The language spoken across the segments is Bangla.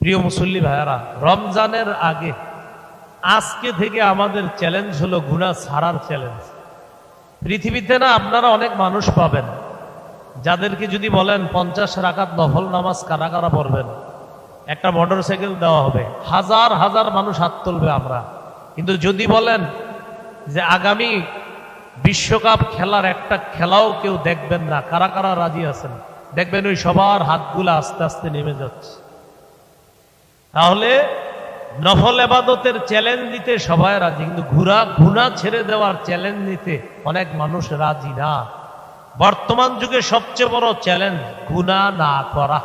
প্রিয় মুসল্লি ভাইয়ারা, রমজানের আগে আজকে থেকে আমাদের চ্যালেঞ্জ হলো গুণা ছাড়ার চ্যালেঞ্জ পৃথিবীতে না আপনারা অনেক মানুষ পাবেন, যাদেরকে যদি বলেন পঞ্চাশ রাকাত নফল নামাজ কারা কারা পড়বেন, একটা মোটর সাইকেল দেওয়া হবে, হাজার হাজার মানুষ হাত তুলবে আমরা। কিন্তু যদি বলেন যে আগামী বিশ্বকাপ খেলার একটা খেলাও কেউ দেখবেন না, কারা কারা রাজি আছেন? দেখবেন ওই সবার হাতগুলো আস্তে আস্তে নেমে যাচ্ছে। তাহলে নফল এবাদতের চ্যালেঞ্জ নিতে সবাই রাজি, কিন্তু ঘুরা, ঘুণা ছেড়ে দেওয়ার চ্যালেঞ্জ নিতে অনেক মানুষ রাজি না। বর্তমান যুগে সবচেয়ে বড় চ্যালেঞ্জ গুণা না করা।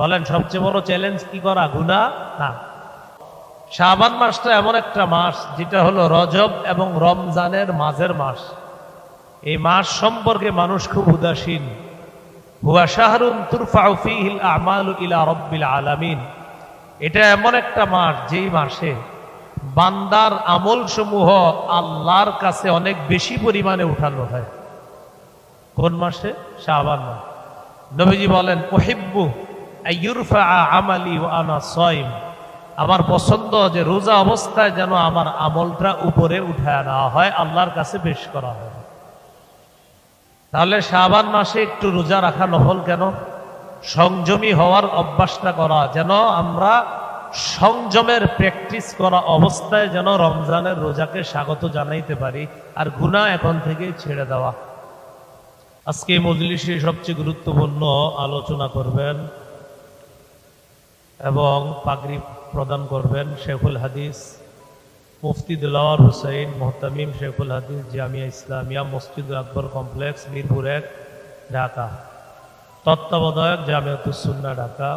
বলেন, সবচেয়ে বড় চ্যালেঞ্জ কি করা? গুণা না। শাবান মাসটা এমন একটা মাস, যেটা হলো রজব এবং রমজানের মাঝের মাস। এই মাস সম্পর্কে মানুষ খুব উদাসীন। হুয়া শাহরুন ফিহিল আমালু ইলা রব্বিল আলামিন। এটা এমন একটা মাস, যেই মাসে বান্দার আমল সমূহ আল্লাহর কাছে অনেক বেশি পরিমাণে উঠানো হয়। কোন মাসে? শাহবান মাস। নবীজি বলেন ওহিব্বু আমালি ও আনা সয়ম আমার পছন্দ যে রোজা অবস্থায় যেন আমার আমলটা উপরে উঠায় নেওয়া হয়, আল্লাহর কাছে বেশ করা হয়। তাহলে শাবান মাসে একটু রোজা রাখা নফল কেন? সংযমী হওয়ার অভ্যাসটা করা, যেন আমরা সংযমের প্র্যাকটিস করা অবস্থায় যেন রমজানের রোজাকে স্বাগত জানাইতে পারি আর গুণা এখন থেকেই ছেড়ে দেওয়া। আজকে মজলিসে সবচেয়ে গুরুত্বপূর্ণ আলোচনা করবেন এবং পাগড়ি প্রদান করবেন শেখুল হাদিস, মুফতি দিলাওয়ার হুসাইন, মোহতামিম শেখুল হাদিস, জামিয়া ইসলামিয়া মসজিদ আকবর কমপ্লেক্স, মিরপুর এক, ঢাকা। তত্ত্বাবধায়ক জামিয়াতুসুন্না ঢাকা।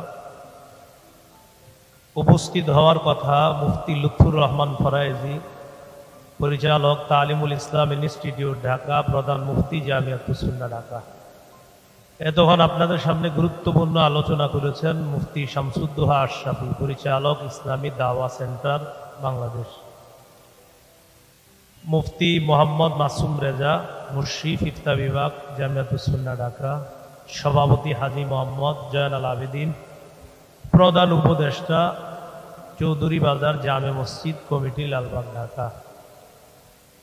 উপস্থিত হওয়ার কথা মুফতি লুৎফুর রহমান ফরাইজি, পরিচালক তালিমুল ইসলাম ইনস্টিটিউট ঢাকা, প্রধান মুফতি জামিয়াতুসুন্না ঢাকা। এতক্ষণ আপনাদের সামনে গুরুত্বপূর্ণ আলোচনা করেছেন মুফতি শামসুদ্দোহা আশরাফি, পরিচালক ইসলামী দাওয়া সেন্টার, বাংলাদেশ। মুফতি মোহাম্মদ মাসুম রেজা মুর্শিফ ইফতা বিভাগ জামিয়াতুসুন্না ঢাকা। সভাপতি হাজি মোহাম্মদ জয়নাল আবেদিন, প্রধান উপদেষ্টা চৌধুরী বাজার জামে মসজিদ কমিটি লালবাগ, ঢাকা।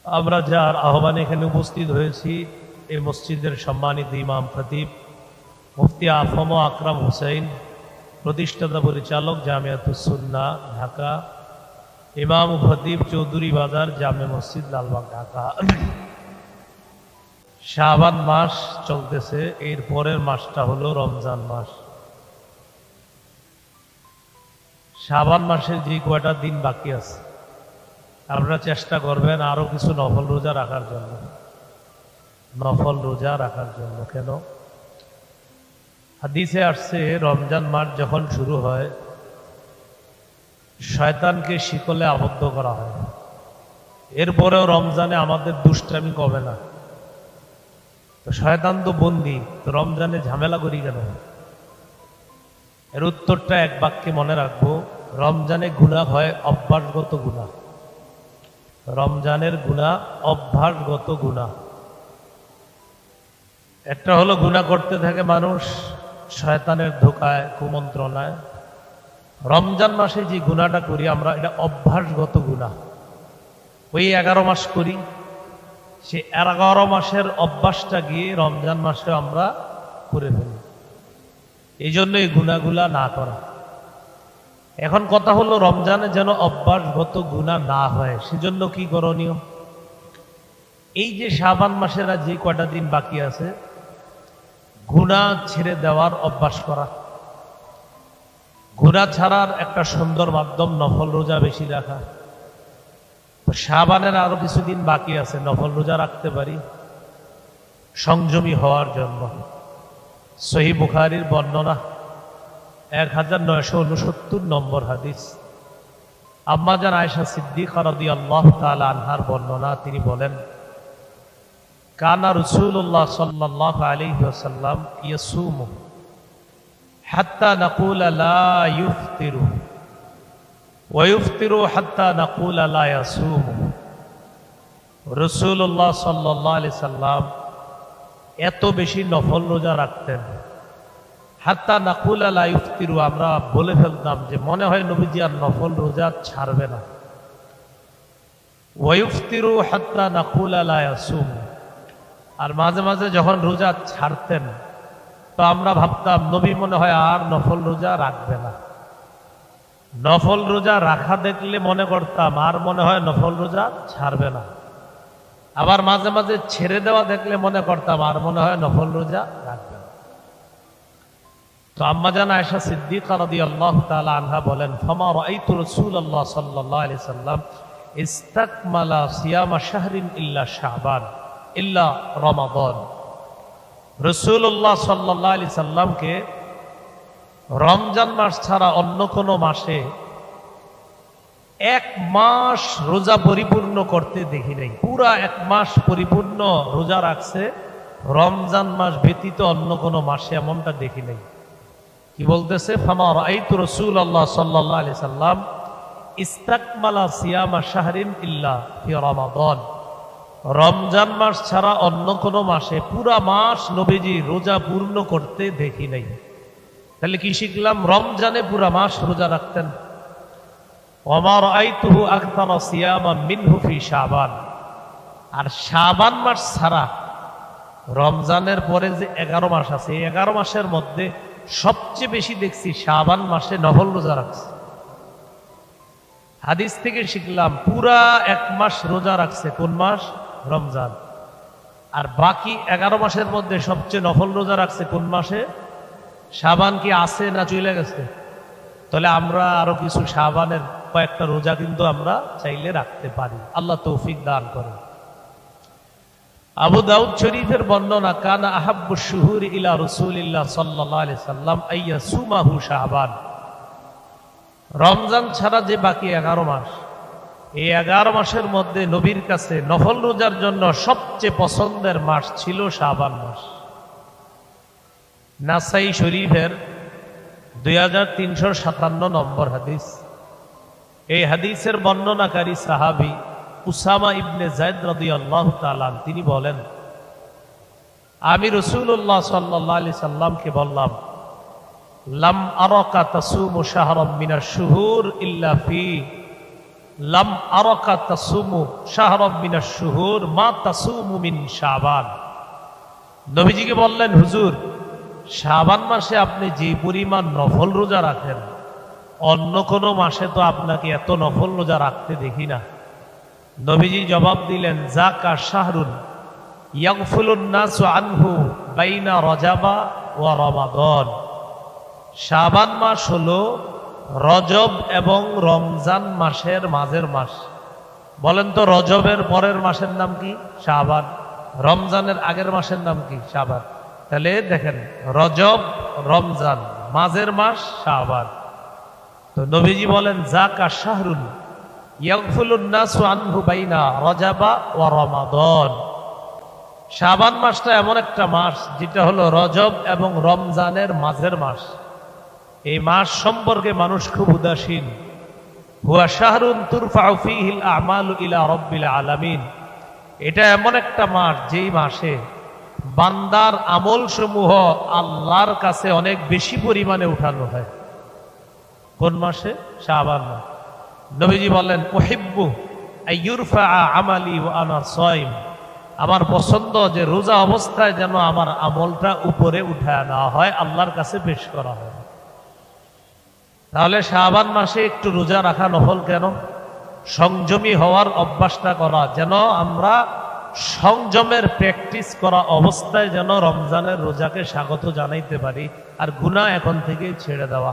আমরা যার আহ্বানে এখানে উপস্থিত হয়েছি এই মসজিদের সম্মানিত ইমাম খতিব মুফতি আফম আকরাম হুসাইন প্রতিষ্ঠাতা পরিচালক জামিয়াতুসুন্না ঢাকা। ইমাম খতিব চৌধুরী বাজার জামে মসজিদ, লালবাগ, ঢাকা। শাহবান মাস চলতেছে, এর পরের মাসটা হলো রমজান মাস। শাবান মাসের যে কয়টা দিন বাকি আছে, আপনারা চেষ্টা করবেন আরও কিছু নফল রোজা রাখার জন্য। নফল রোজা রাখার জন্য, কেন? হাদিসে আসছে, রমজান মাস যখন শুরু হয়, শয়তানকে শিকলে আবদ্ধ করা হয়। এরপরেও রমজানে আমাদের দুষ্টামি কমে না। তো শয়তান তো বন্দি তো রমজানে ঝামেলা করি কেন? এর উত্তরটা এক বাক্যে মনে রাখব, রমজানে গুণা হয় অভ্যাসগত গুণা রমজানের গুণা অভ্যাসগত গুণা একটা হলো গুণা করতে থাকে মানুষ, শয়তানের ধোকায়, কুমন্ত্রণায়। রমজান মাসে যে গুণাটা করি আমরা, এটা অভ্যাসগত গুণা ওই এগারো মাস করি সে এগারো মাসের অভ্যাসটা গিয়ে রমজান মাসে আমরা করে ফেলি। এই জন্য এই গুণাগুলা না করা। এখন কথা হলো রমজানে যেন অভ্যাসগত গুণা না হয়, সেজন্য কি করণীয়? এই যে শাবান মাসেরা যে কয়টা দিন বাকি আছে গুণা ছেড়ে দেওয়ার অভ্যাস করা। গুণা ছাড়ার একটা সুন্দর মাধ্যম নফল রোজা বেশি রাখা। তো শাবানের আরও কিছুদিন বাকি আছে, নফল রোজা রাখতে পারি। সংযমী হওয়ার জন্য। সহি বুখারির বর্ণনা, এক হাজার নয়শো উনসত্তর নম্বর হাদিস। আম্মাজান আয়সা সিদ্দিক রদি আল্লাহ তালা আনহার বর্ণনা, তিনি বলেন, কানা রসুল্লাহ সাল্লাহ আলী ওসাল্লাম ইয়াসুমু হাত্তা নাকুল লা ইউফতিরু। ওয়ুফতিরু হাত্তা নাকুল লা ইয়াসুমু রসুল্লাহ সাল্লাহ আলি সাল্লাম এত বেশি নফল রোজা রাখতেন। হাত্তা নাকুল আলা ইফতিরু আমরা বলে ফেলতাম যে মনে হয় নবীজি আর নফল রোজা ছাড়বে না। ওয়ুফতিরু হাত্তা নাকুল আলা ইয়াসুম। আর মাঝে মাঝে যখন রোজা ছাড়তেন, তো আমরা ভাবতাম, নবী মনে হয় আর নফল রোজা রাখবে না। নফল রোজা রাখা দেখলে মনে করতাম, আর মনে হয় নফল রোজা ছাড়বে না। আবার মাঝে মাঝে ছেড়ে দেওয়া দেখলে মনে করতাম, আর মনে হয় নফল রোজা রাখবে না। তো আম্মা জান আয়সা সিদ্দিকা রাদিয়াল্লাহু তাআলা আনহা বলেন, ফামা রাআইতু রাসূলুল্লাহ সাল্লাল্লাহু আলাইহি সাল্লাম ইস্তাকমালা সিয়ামা শাহরিন ইল্লা শাবান, ইল্লা রমাদান। রসুল্লাহ সাল্লাহ আলি সাল্লামকে রমজান মাস ছাড়া অন্য কোনো মাসে এক মাস রোজা পরিপূর্ণ করতে দেখি নাই। পুরা এক মাস পরিপূর্ণ রোজা রাখছে। রমজান মাস ব্যতীত অন্য কোনো মাসে এমনটা দেখি নাই। কি বলতেছে? ফামা রাইতু রসুল আল্লাহ সাল্লাহ আলি সাল্লাম ইস্তাকমালা সিয়ামা শাহরিন ইল্লা রমাদান। রমজান মাস ছাড়া অন্য কোনো মাসে পুরা মাস নবীজি রোজা পূর্ণ করতে দেখি নাই। তাহলে কি শিখলাম? রমজানে পুরা মাস রোজা রাখতেন। অমর আইতুহু আখতার সিয়ামা মিনহু ফি শাবান। আর শাবান মাস ছাড়া রমজানের পরে যে এগারো মাস আছে, এই এগারো মাসের মধ্যে সবচেয়ে বেশি দেখছি শাবান মাসে নভল রোজা রাখছে। হাদিস থেকে শিখলাম, পুরা এক মাস রোজা রাখছে। কোন মাস? রমজান। আর বাকি এগারো মাসের মধ্যে সবচেয়ে নফল রোজা রাখছে কোন মাসে? সাবান কি আছে না চলে গেছে? তাহলে আমরা আরও কিছু সাবানের কয়েকটা রোজা কিন্তু আমরা চাইলে রাখতে পারি। আল্লাহ তৌফিক দান করে আবু দাউদ শরীফের বর্ণনা, কান আহাব্বু শুহুর ইলা রসুলিল্লাহ সাল্লাহ আলি সাল্লাম আইয়া সুমাহু শাহবান রমজান ছাড়া যে বাকি এগারো মাস এই এগারো মাসের মধ্যে নবীর কাছে নফল রোজার জন্য সবচেয়ে পছন্দের মাস ছিল শাবান মাস। নাসাই শরীফের দুই হাজার তিনশো সাতান্ন নম্বর হাদিস। এই হাদিসের বর্ণনাকারী সাহাবি উসামা ইবনে জায়দ রদি আল্লাহ তালান তিনি বলেন, আমি রসুল্লাহ সাল্লাহ আলি সাল্লামকে বললাম, লাম আরকা তাসুমু শাহরম মিনার শুহুর ইল্লা ফি, লাম আরকা তাসুমু শাহরম মিনার শুহুর মা তাসুমু মিন শাবান। নবীজিকে বললেন, হুজুর শাবান মাসে আপনি যে পরিমাণ নফল রোজা রাখেন, অন্য কোনো মাসে তো আপনাকে এত নফল রোজা রাখতে দেখি না। নবীজি জবাব দিলেন যা জাকা শাহরুন ইয়াগফুলুন নাসু আনহু বাইনা রজাবা ওয়া রমাদন। শাবান মাস হলো রজব এবং রমজান মাসের মাঝের মাস। বলেন তো, রজবের পরের মাসের নাম কি? শাবান। রমজানের আগের মাসের নাম কি? শাবান। তাহলে দেখেন, রজব, রমজান, মাঝের মাস, শাবান। তো নবীজি বলেন জাকা বাইনা রজাবা ওয়া রমাদন। শাবান মাসটা এমন একটা মাস যেটা হলো রজব এবং রমজানের মাঝের মাস। এই মাস সম্পর্কে মানুষ খুব উদাসীন। হুয়া শাহরুন তুরফাউ ফিহিল আমালু ইলা রব্বিল আলামিন। এটা এমন একটা মাস যেই মাসে বান্দার আমল সমূহ আল্লাহর কাছে অনেক বেশি পরিমাণে উঠানো হয়। কোন মাসে? শাহবান মাস। নবীজি বলেন ওহিব্বু আনা সয়ম আমার পছন্দ যে রোজা অবস্থায় যেন আমার আমলটা উপরে উঠায় নেওয়া হয় আল্লাহর কাছে পেশ করা হয়। তাহলে শাহবান মাসে একটু রোজা রাখা নফল কেন? সংযমী হওয়ার অভ্যাসটা করা। যেন আমরা সংযমের প্র্যাকটিস করা অবস্থায় যেন রমজানের রোজাকে স্বাগত জানাইতে পারি, আর গুণা এখন থেকে ছেড়ে দেওয়া।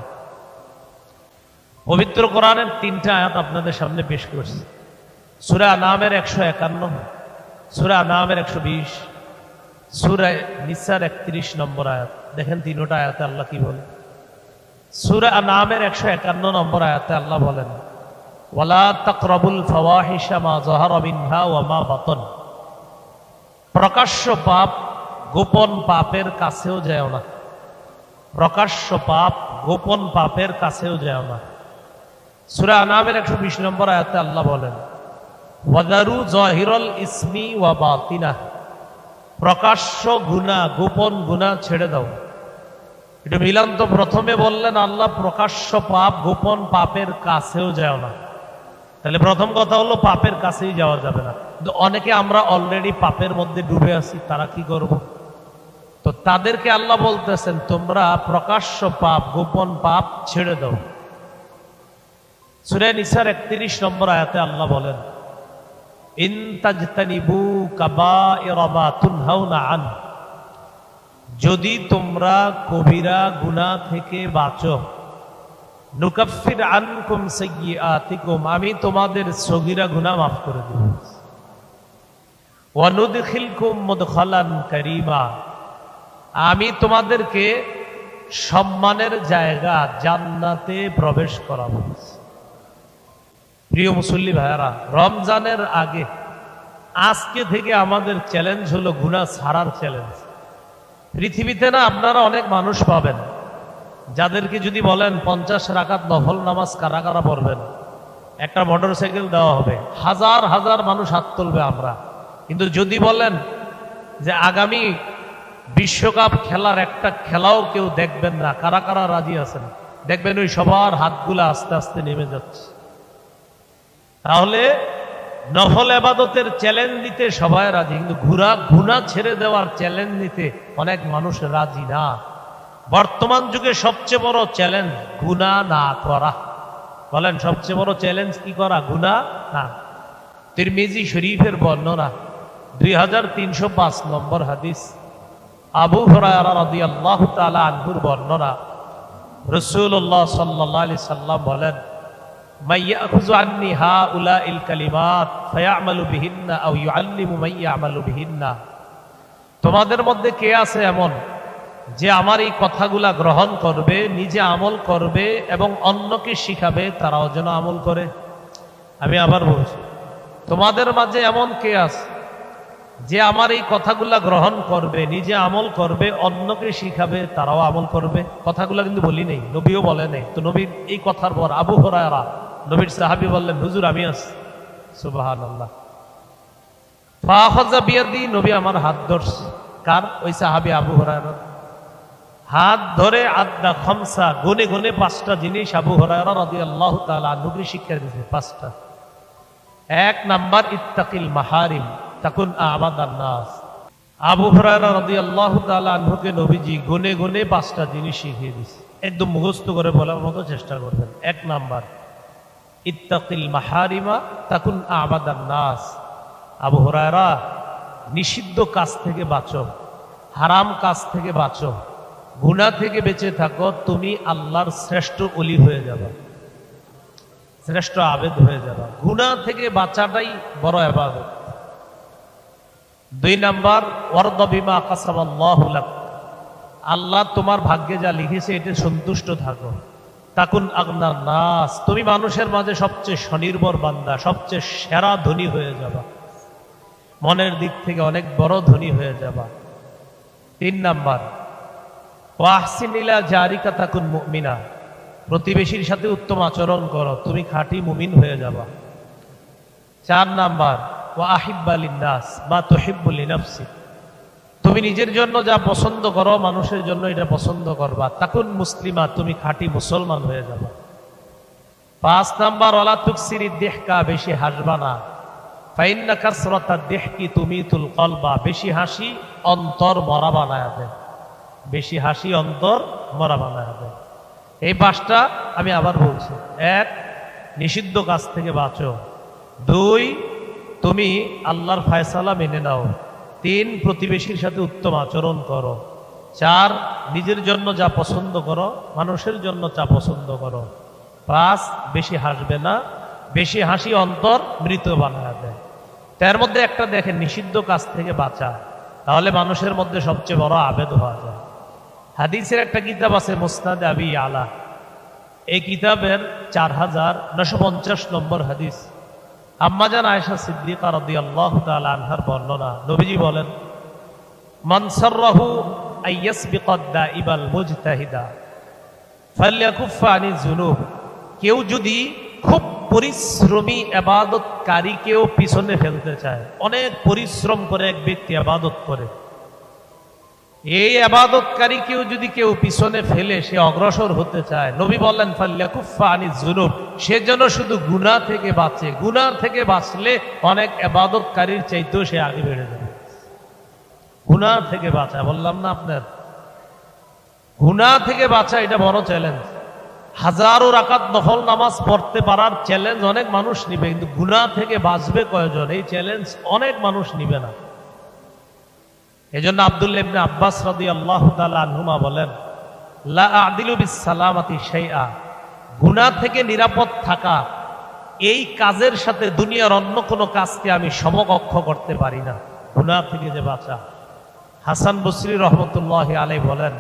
পবিত্র কোরআনের তিনটা আয়াত আপনাদের সামনে পেশ করছি। সুরা নামের একশো একান্ন, সুরা নামের একশো বিশ, সুরা নিসার একত্রিশ নম্বর আয়াত। দেখেন তিনোটা আয়াতে আল্লাহ কি বলে? সুরা নামের একশো একান্ন নম্বর আয়াতে আল্লাহ বলেন, ওয়ালা তাকরাবুল ফাওয়াহিশা মা যাহারা মিনহা ওয়া মা বাতন। প্রকাশ্য পাপ গোপন পাপের কাছেও যায় না। প্রকাশ্য পাপ গোপন পাপের কাছেও যায় না। সুরা নামের একশো বিশ নম্বর আয়াতে আল্লাহ বলেন, ওয়াদারু জহিরল ইসমি ওয়া বাতিনা। প্রকাশ্য গুণা, গোপন গুণা ছেড়ে দাও। এটা মিলান তো প্রথমে বললেন, আল্লাহ প্রকাশ্য পাপ গোপন পাপের কাছেও যাও না। তাহলে প্রথম কথা হলো পাপের কাছেই যাওয়া যাবে না। কিন্তু অনেকে আমরা অলরেডি পাপের মধ্যে ডুবে আছি, তারা কি করব? তো তাদেরকে আল্লাহ বলতেছেন, তোমরা প্রকাশ্য পাপ, গোপন পাপ ছেড়ে দাও। সুরে নিসার একত্রিশ নম্বর আয়াতে আল্লাহ বলেন তুনহাউনা আন যদি তোমরা কবিরা গুনাহ থেকে বাঁচো নুকাফির আনকুম সাইয়্যাতিকুম, আমি তোমাদের সগীরা গুনাহ মাফ করে দেব। ওয়ানুদখিলকুম মুদখালান কারীমা, আমি তোমাদেরকে সম্মানের জায়গা জান্নাতে প্রবেশ করাবো। প্রিয় মুসল্লি ভাইয়ারা, রমজানের আগে, আজকে থেকে আমাদের চ্যালেঞ্জ হলো গুনাহ ছাড়ার চ্যালেঞ্জ। পৃথিবীতে না আপনারা অনেক মানুষ পাবেন। যাদেরকে যদি বলেন পঞ্চাশ রাকাত নফল নামাজ কারা কারা পড়বেন? একটা মোটর সাইকেল দেওয়া হবে। হাজার হাজার মানুষ হাত তুলবে আমরা। কিন্তু যদি বলেন যে আগামী বিশ্বকাপ খেলার একটা খেলাও কেউ দেখবেন না, কারা কারা রাজি আছেন? দেখবেন ওই সবার হাতগুলো আস্তে আস্তে নেমে যাচ্ছে। তাহলে নফল আবাদতের চ্যালেঞ্জ নিতে সবাই রাজি, কিন্তু ঘুরা গুণা ছেড়ে দেওয়ার চ্যালেঞ্জ নিতে অনেক মানুষ রাজি না। বর্তমান যুগে সবচেয়ে বড় চ্যালেঞ্জ গুণা না করা। বলেন, সবচেয়ে বড় চ্যালেঞ্জ কি করা? গুণা না। তিরমিজি শরীফের বর্ণনা, দুই হাজার তিনশো পাঁচ নম্বর হাদিস। আবু হরাদি আল্লাহ তালা আনহুর বর্ণনা রসুল্লাহ সাল্লাহ আলি সাল্লাম বলেন মাইয়াখুজু আন্নি হা উলা ইল কালিমাত ফয়ামালু বিহিন্না আউ ইউআল্লিমু মাইয়ামালু বিহিন্না। তোমাদের মধ্যে কে আছে এমন? যে আমার এই কথাগুলা গ্রহণ করবে, নিজে আমল করবে এবং অন্যকে শিখাবে, তারাও যেন আমল করে। আমি আবার বলছি, তোমাদের মাঝে এমন কে আছে যে আমার এই কথাগুলা গ্রহণ করবে, নিজে আমল করবে, অন্যকে শিখাবে, তারাও আমল করবে? কথাগুলা কিন্তু বলি নেই, নবীও বলে নেই। তো নবীর এই কথার পর আবু হরায়রা, নবীর সাহাবি বললেন, হুজুর, আমি আছি। সুবাহান আল্লাহ ফাহজা বিয়াদি, নবী আমার হাত ধরছে। কার? ওই সাহাবি আবু হরায়রা হাত ধরে আদা খমসা, গুনে গুনে পাঁচটা জিনিস আবু হরায়রা রাদি শিক্ষা দিয়েছে, পাঁচটা। এক নাম্বার, ইত্তাকিল মাহারিম, তাকুন আবাদ নাস আবু আনহুকে নবীজি গুনে গুনে পাঁচটা জিনিস শিখিয়ে দিছে একদম মুখস্থ করে বলার মতো চেষ্টা করবেন। এক নাম্বার, ইত্তাকিল মাহারিমা, তাকুন আবাদ নাস আবু হরায়রা, নিষিদ্ধ কাজ থেকে বাঁচো, হারাম কাজ থেকে বাঁচো। গুণা থেকে বেঁচে থাকো, তুমি আল্লাহর শ্রেষ্ঠ অলি হয়ে যাবা। শ্রেষ্ঠ আবেদ হয়ে যাবা। গুণা থেকে বাঁচাটাই বড় আবাদত। দুই নাম্বার, ওয়ারদ বিমা আকাশাবাল্লাহুলাক আল্লাহ তোমার ভাগ্যে যা লিখেছে এটা সন্তুষ্ট থাকো। তাকুন আগনার নাস। তুমি মানুষের মাঝে সবচেয়ে স্বনির্ভর বান্দা, সবচেয়ে সেরা ধনী হয়ে যাবা। মনের দিক থেকে অনেক বড় ধনী হয়ে যাবা। তিন নাম্বার ওয়াহসিনিলা জারিকা তাকুন মুমিনা। প্রতিবেশীর সাথে উত্তম আচরণ করো, তুমি খাঁটি মুমিন হয়ে যাবা। চার নাম্বার ও আহিব্বালিনাস বা তোহিব্বুলি নাফসি তুমি নিজের জন্য যা পছন্দ করো, মানুষের জন্য এটা পছন্দ করবা। তাকুন মুসলিমা, তুমি খাঁটি মুসলমান হয়ে যাবা। পাঁচ নাম্বার ওলা তুকসিরি দেহকা, বেশি হাসবা না। ফাইন্না কাসরতা দেহকি তুমি তুল কলবা, বেশি হাসি অন্তর মরা বানায় দেয়। বেশি হাসি, অন্তর মরা বানায় দেয় এই পাঁচটা আমি আবার বলছি। এক, নিষিদ্ধ কাজ থেকে বাঁচো। দুই, তুমি আল্লাহর ফায়সালা মেনে নাও। তিন, প্রতিবেশীর সাথে উত্তম আচরণ করো। চার, নিজের জন্য যা পছন্দ করো, মানুষের জন্য যা পছন্দ করো। পাঁচ, বেশি হাসবে না। বেশি হাসি, অন্তর মৃত বানায় তার মধ্যে একটা দেখেন, নিষিদ্ধ কাজ থেকে বাঁচা। তাহলে মানুষের মধ্যে সবচেয়ে বড় আবেদ হওয়া যায়। হাদিসের একটা কিতাব আছে মোস্তাদ আবি আলা। এই কিতাবের চার হাজার নশো পঞ্চাশ নম্বর হাদিস। আম্মাজান আয়েশা সিদ্দিকা রদি আল্লাহ আনহার বর্ণনা। নবীজি বলেন মনসরহু আইয়াস বিকদ্দা ইবাল মুজতাহিদা ফাল্যাকুফা আনি জুনুব কেউ যদি খুব পরিশ্রমী আবাদতকারীকেও পিছনে ফেলতে চায়, অনেক পরিশ্রম করে এক ব্যক্তি আবাদত করে। এই আবাদতকারী কেউ যদি কেউ পিছনে ফেলে, সে অগ্রসর হতে চায়। নবী বললেন ফাল্লাকুফা আনি জুনুব সে যেন শুধু গুনাহ থেকে বাঁচে। গুনাহ থেকে বাঁচলে অনেক আবাদতকারীর চাইতেও সে আগে বেড়ে যাবে। গুনাহ থেকে বাঁচা, বললাম না আপনার? গুনাহ থেকে বাঁচা, এটা বড় চ্যালেঞ্জ হাজারো রাকাত নফল নামাজ পড়তে পারার চ্যালেঞ্জ অনেক মানুষ নিবে, কিন্তু গুনাহ থেকে বাঁচবে কয়জন? এই চ্যালেঞ্জ অনেক মানুষ নিবে না। এজন্য আব্দুল্লাহ ইবনে আব্বাস রাদিয়াল্লাহু তাআলা আনহুমা বলেন, লা আদিলু বিস সালামাতি শাইআ গুনাহ থেকে নিরাপদ থাকা, এই কাজের সাথে দুনিয়ার অন্য কোনো কাজকে আমি সমকক্ষ করতে পারি না। গুনাহ থেকে যে বাঁচা। হাসান বসরি রহমতুল্লাহ আলাই বলেন,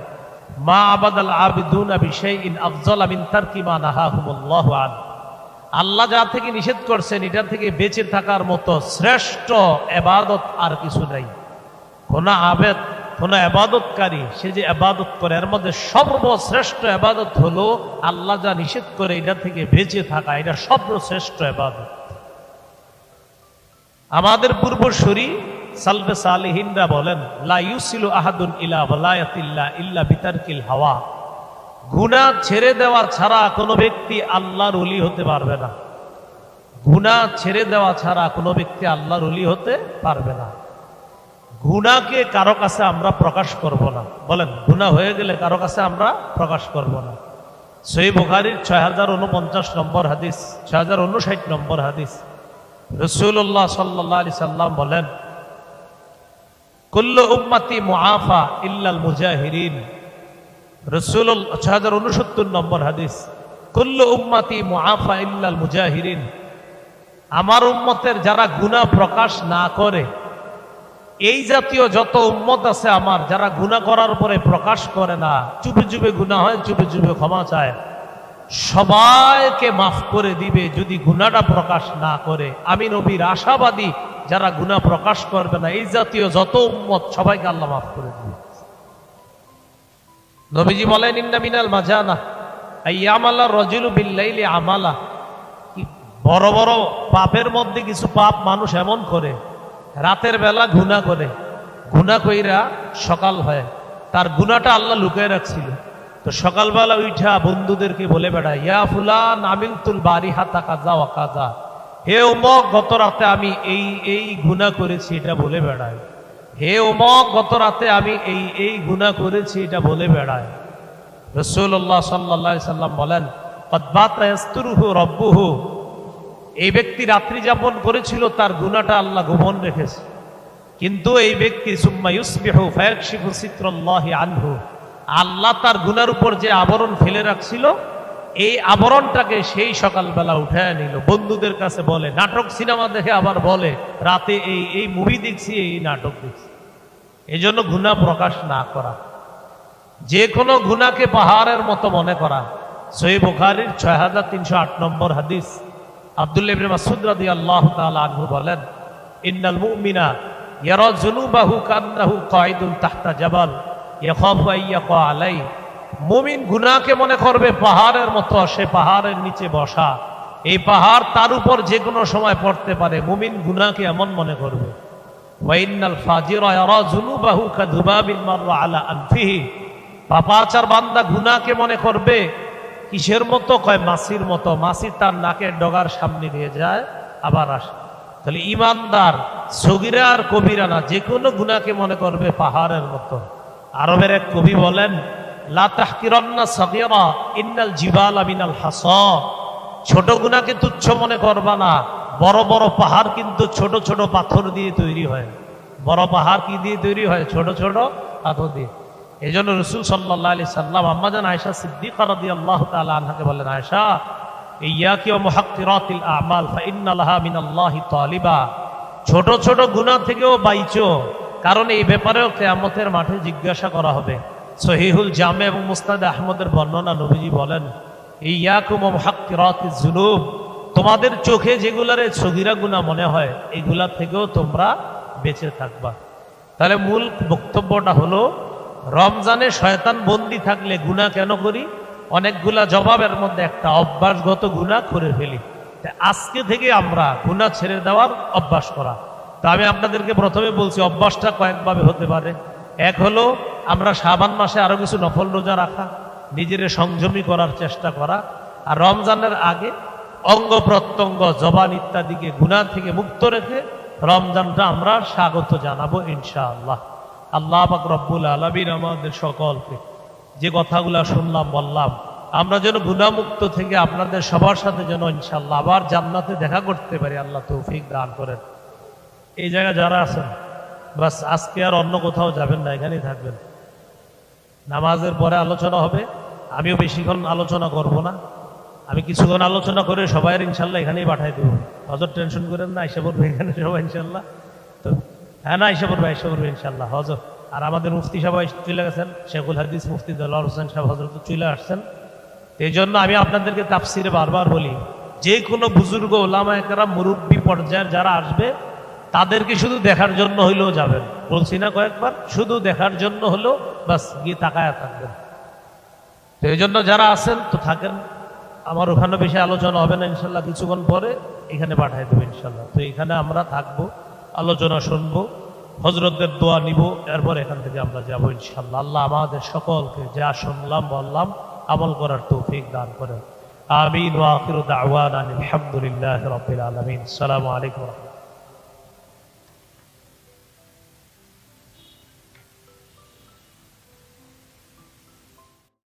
মা আবাদ আল আবিদুন আবি শাইইন আফজাল মিন তারকি মা নাহাহুমুল্লাহু আন আল্লাহ যা থেকে নিষেধ করছেন, এটা থেকে বেঁচে থাকার মতো শ্রেষ্ঠ এবাদত আর কিছু নাই। কোন আবেদ কোন আবাদতকারী, সে যে আবাদত করে, এর মধ্যে সর্বশ্রেষ্ঠ আবাদত হলো আল্লাহ যা নিষেধ করে, এটা থেকে বেঁচে থাকা, এটা সর্বশ্রেষ্ঠ আবাদত। আমাদের পূর্বসূরি সালফে সালিহিনরা বলেন, লা ইউসিলু আহাদুন ইলা ওয়ালায়াতিল্লাহ ইল্লা বিতারকিল হাওয়া। গুনাহ ছেড়ে দেওয়া ছাড়া কোনো ব্যক্তি আল্লাহর ওলি হতে পারবে না। গুনাহ ছেড়ে দেওয়া ছাড়া কোনো ব্যক্তি আল্লাহর ওলি হতে পারবে না। গুনাকে কারও কাছে আমরা প্রকাশ করব না। বলেন গুনাহ হয়ে গেলে কারও কাছে আমরা প্রকাশ করব না। সই বুখারির ছয় হাজার উনপঞ্চাশ নম্বর হাদিস ছয় হাজার উনষাট নম্বর হাদিস। রসুল্লাহ সাল্লাহ আলি সাল্লাম বলেন, কুল্ল উম্মাতি মুআফা ইল্লাল মুজাহিরিন। রসুল ছয় হাজার উনসত্তর নম্বর হাদিস, কুল্ল উম্মাতি মুআফা ইল্লাল মুজাহিরিন। আমার উম্মতের যারা গুনাহ প্রকাশ না করে এই জাতীয় যত উম্মত আছে আমার, যারা গুনাহ করার পরে প্রকাশ করে না, চুপে চুপে গুনাহ হয়, চুপে চুপে ক্ষমা চায়। সবাইকে মাফ করে দিবে যদি গুনাহটা প্রকাশ না করে। আমি নবীর আশাবাদী যারা গুনাহ প্রকাশ করবে না, এই জাতীয় যত উম্মত, সবাইকে আল্লাহ মাফ করে দিবে। নবীজি বলেন, ইন্না মিনাল মাজানা আইয়ামাল্লা রজুলু বিল্লাইলি আমালা। বড় বড় পাপের মধ্যে কিছু পাপ মানুষ এমন করে রাতের বেলা গুণা করে। গুণা কইরা সকাল হয়। তার গুণাটা আল্লাহ লুকিয়ে রাখছিল। তো সকালবেলা উঠা বন্ধুদেরকে বলে বেড়ায়, ইয়া ফুলান আমিলতুল বাড়ি হাতা কাজা ও কাজা। হে উমক গত রাতে আমি এই এই গুণা করেছি এটা বলে বেড়ায়। হে উমক গত রাতে আমি এই এই গুণা করেছি এটা বলে বেড়ায়। রসুল্লাহ সাল্লা সাল্লাম বলেন কদ্বাতুরুহু রব্বুহু। এই ব্যক্তি রাত্রি যাপন করেছিল, তার গুণাটা আল্লাহ গোপন রেখেছে। কিন্তু এই ব্যক্তি আনহু, আল্লাহ তার গুনার উপর যে আবরণ ফেলে রাখছিল, এই আবরণটাকে সেই সকালবেলা উঠায় নিল। বন্ধুদের কাছে বলে, নাটক সিনেমা দেখে আবার বলে, রাতে এই এই মুভি দেখছি, এই নাটক দেখছি। এই জন্য গুণা প্রকাশ না করা। যে কোনো গুণাকে পাহাড়ের মতো মনে করা। সই বুখারির ছয় হাজার তিনশো আট নম্বর হাদিস। আব্দুল্লাহ ইবনে মাসুদ রাদিয়াল্লাহু তাআলা আনহু বলেন, ইন্নাল মুমিনা ইয়ারা যুনুবাহু কান্নাহু কায়দুন তাহতা জাবাল, ইয়াখাফু আইয়াকা আলাই মুমিন গুনাহকে মনে করবে পাহাড়ের মতো, সে পাহাড়ের নিচে বসা। এই পাহাড় তার উপর যে কোনো সময় পড়তে পারে, মুমিন গুনাহকে এমন মনে করবে। ওয়াইন্নাল ফাজিরা ইয়ারা যুনুবাহু কাযুবাবিন মাররা আলা আনফিহি। পাপাচার বান্দা গুনাহকে মনে করবে কিসের মতো? কয়, মাসির মতো। মাসি তার নাকের ডগার সামনে নিয়ে যায়, আবার আসে। তাহলে ইমানদার, সগিরা আর কবিরা না, যে কোনো গুণাকে মনে করবে পাহাড়ের মতো। আরবের এক কবি বলেন ইন্নাল জিবাল আমিনাল হাস। ছোট গুণাকে তুচ্ছ মনে করবা না। বড় বড় পাহাড় কিন্তু ছোট ছোট পাথর দিয়ে তৈরি হয়। বড় পাহাড় কি দিয়ে তৈরি হয়? ছোট ছোট পাথর দিয়ে। এই জন্য রসুল সাল্লাহ আলি সাল্লাম আম্মাজান আয়সা সিদ্দিক রাদি আল্লাহ তালা আনহাকে বললেন আয়সা ইয়াকি ও মুহাক্কিরাতিল আমাল ফাইন্নালাহা মিনাল্লাহি তালিবা। ছোট ছোট গুনাহ থেকেও বাইচো, কারণ এই ব্যাপারেও কেয়ামতের মাঠে জিজ্ঞাসা করা হবে। সহিহুল জামে এবং মুস্তাদ আহমদের বর্ণনা নবীজি বলেন ইয়াকুম ও মুহাক্কিরাতিজ জুনুব তোমাদের চোখে যেগুলারে সগিরা গুনাহ মনে হয়, এগুলা থেকেও তোমরা বেঁচে থাকবা। তাহলে মূল বক্তব্যটা হলো রমজানে শয়তান বন্দি থাকলে গুণা কেন করি? অনেকগুলা জবাবের মধ্যে একটা অভ্যাসগত গুণা করে ফেলি। আজকে থেকে আমরা গুণা ছেড়ে দেওয়ার অভ্যাস করা। তা আমি আপনাদেরকে প্রথমে বলছি, অভ্যাসটা কয়েকভাবে হতে পারে। এক হলো, আমরা সাবান মাসে আরও কিছু নফল রোজা রাখা, নিজের সংযমী করার চেষ্টা করা। আর রমজানের আগে অঙ্গ প্রত্যঙ্গ, জবান ইত্যাদিকে গুণা থেকে মুক্ত রেখে রমজানটা আমরা স্বাগত জানাব ইনশাআল্লাহ। আল্লাহ পাক রব্বুল আলমীর আমাদের সকলকে যে কথাগুলো শুনলাম, বললাম, আমরা যেন গুণামুক্ত থেকে আপনাদের সবার সাথে যেন ইনশাল্লাহ আবার জান্নাতে দেখা করতে পারি, আল্লাহ তৌফিক দান করেন। এই জায়গায় যারা আছেন, বাস আজকে আর অন্য কোথাও যাবেন না, এখানেই থাকবেন। নামাজের পরে আলোচনা হবে, আমিও বেশিক্ষণ আলোচনা করব না। আমি কিছুক্ষণ আলোচনা করে সবাই ইনশাল্লাহ এখানেই পাঠাই দেবো। হজর টেনশন করেন না, এসে পড়বে এখানে সবাই ইনশাল্লাহ তো হ্যাঁ না এসে ভাই এসে পড়বে ইনশাল্লাহ হজর। আর আমাদের মুফতি সবাই চলে গেছেন, শেখুল হাদিস মুফতি দলার হোসেন সাহেব হজরত চলে আসছেন। এই জন্য আমি আপনাদেরকে তাফসিরে বারবার বলি, যে কোনো বুজুর্গ ওলামা একরা মুরব্বী পর্যায়ের যারা আসবে, তাদেরকে শুধু দেখার জন্য হইলেও যাবেন। বলছি না কয়েকবার, শুধু দেখার জন্য হলেও বাস, গিয়ে তাকায় থাকবেন। তো এই জন্য যারা আছেন, তো থাকেন। আমার ওখানে বেশি আলোচনা হবে না ইনশাল্লাহ কিছুক্ষণ পরে এখানে পাঠাই দেবো ইনশাল্লাহ তো এখানে আমরা থাকব। আলোচনা শুনব হজরতদের দোয়া নিব, এরপর এখান থেকে আমরা যাব ইনশাল্লাহ আল্লাহ আমাদের সকলকে যা শুনলাম, বললাম, আমল করার তৌফিক দান করেন। আমিন আলহামদুলিল্লাহ রবিল আলমিন। সালামু আলাইকুম